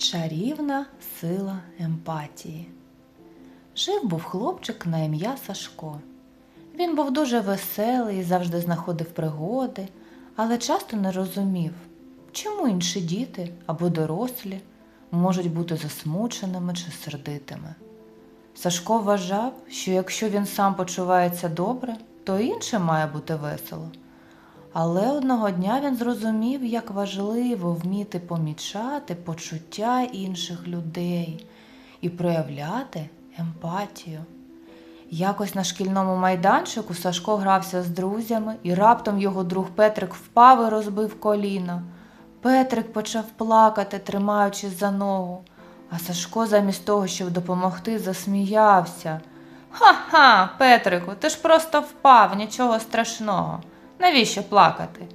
Чарівна сила емпатії. Жив був хлопчик на ім'я Сашко. Він був дуже веселий і завжди знаходив пригоди, але часто не розумів, чому інші діти або дорослі можуть бути засмученими чи сердитими. Сашко вважав, що якщо він сам почувається добре, то і іншим має бути весело. Але одного дня він зрозумів, як важливо вміти помічати почуття інших людей і проявляти емпатію. Якось на шкільному майданчику Сашко грався з друзями, і раптом його друг Петрик впав і розбив коліно. Петрик почав плакати, тримаючись за ногу, а Сашко замість того, щоб допомогти, засміявся. Ха-ха, Петрику, ти ж просто впав, нічого страшного. Навіщо плакати?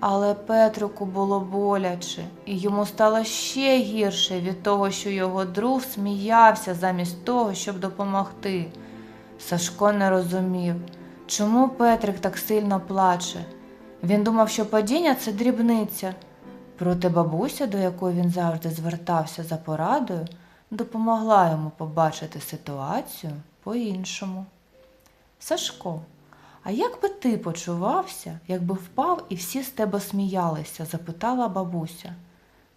Але Петрику було боляче, і йому стало ще гірше від того, що його друг сміявся замість того, щоб допомогти. Сашко не розумів, чому Петрик так сильно плаче. Він думав, що падіння це дрібниця. Проте бабуся, до якої він завжди звертався за порадою, допомогла йому побачити ситуацію по-іншому. Сашко, а як би ти почувався, якби впав і всі з тебе сміялися? запитала бабуся.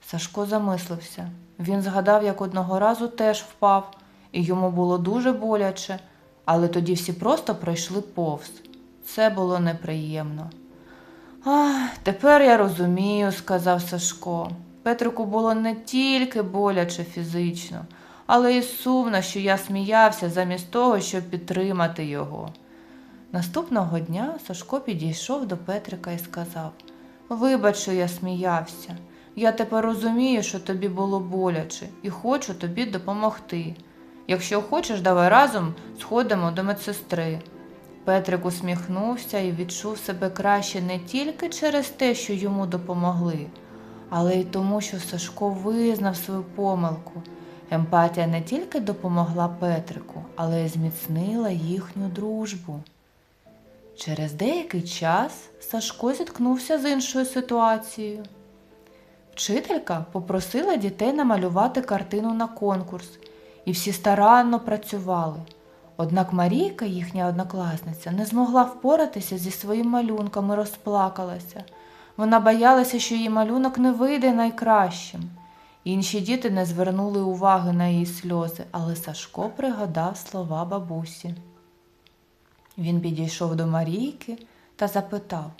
Сашко замислився. Він згадав, як одного разу теж впав, і йому було дуже боляче, але тоді всі просто пройшли повз. Це було неприємно. Ах, тепер я розумію, сказав Сашко. Петрику було не тільки боляче фізично, але й сумно, що я сміявся замість того, щоб підтримати його. Наступного дня Сашко підійшов до Петрика і сказав Вибач, що я сміявся. Я тепер розумію, що тобі було боляче, і хочу тобі допомогти. Якщо хочеш, давай разом сходимо до медсестри. Петрик усміхнувся і відчув себе краще не тільки через те, що йому допомогли, але й тому, що Сашко визнав свою помилку. Емпатія не тільки допомогла Петрику, але й зміцнила їхню дружбу. Через деякий час Сашко зіткнувся з іншою ситуацією. Вчителька попросила дітей намалювати картину на конкурс, і всі старанно працювали. Однак Марійка, їхня однокласниця, не змогла впоратися зі своїм малюнком і розплакалася. Вона боялася, що її малюнок не вийде найкращим. Інші діти не звернули уваги на її сльози, але Сашко пригадав слова бабусі. Він підійшов до Марійки та запитав,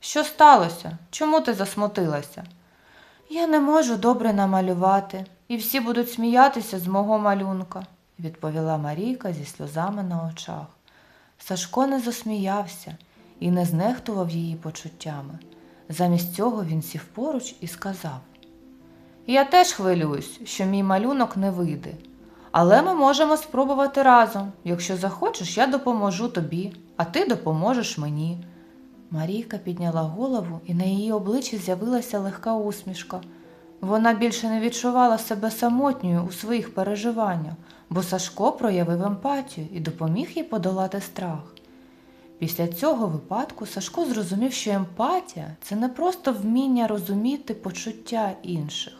що сталося? Чому ти засмутилася? Я не можу добре намалювати, і всі будуть сміятися з мого малюнка, відповіла Марійка зі сльозами на очах. Сашко не засміявся і не знехтував її почуттями. Замість цього він сів поруч і сказав Я теж хвилююсь, що мій малюнок не вийде. Але ми можемо спробувати разом. Якщо захочеш, я допоможу тобі, а ти допоможеш мені. Марійка підняла голову, і на її обличчі з'явилася легка усмішка. Вона більше не відчувала себе самотньою у своїх переживаннях, бо Сашко проявив емпатію і допоміг їй подолати страх. Після цього випадку Сашко зрозумів, що емпатія це не просто вміння розуміти почуття інших,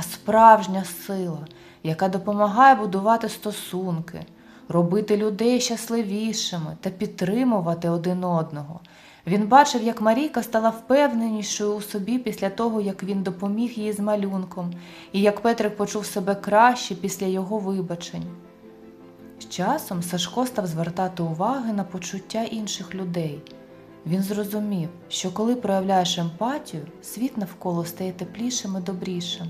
а справжня сила, яка допомагає будувати стосунки, робити людей щасливішими та підтримувати один одного. Він бачив, як Марійка стала впевненішою у собі після того, як він допоміг їй з малюнком, і як Петрик почув себе краще після його вибачень. З часом Сашко став звертати уваги на почуття інших людей. Він зрозумів, що коли проявляєш емпатію, світ навколо стає теплішим і добрішим.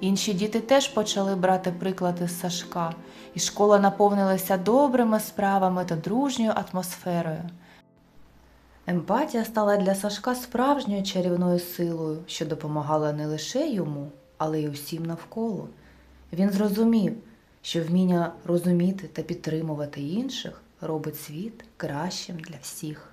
Інші діти теж почали брати приклади з Сашка, і школа наповнилася добрими справами та дружньою атмосферою. Емпатія стала для Сашка справжньою чарівною силою, що допомагала не лише йому, але й усім навколо. Він зрозумів, що вміння розуміти та підтримувати інших робить світ кращим для всіх.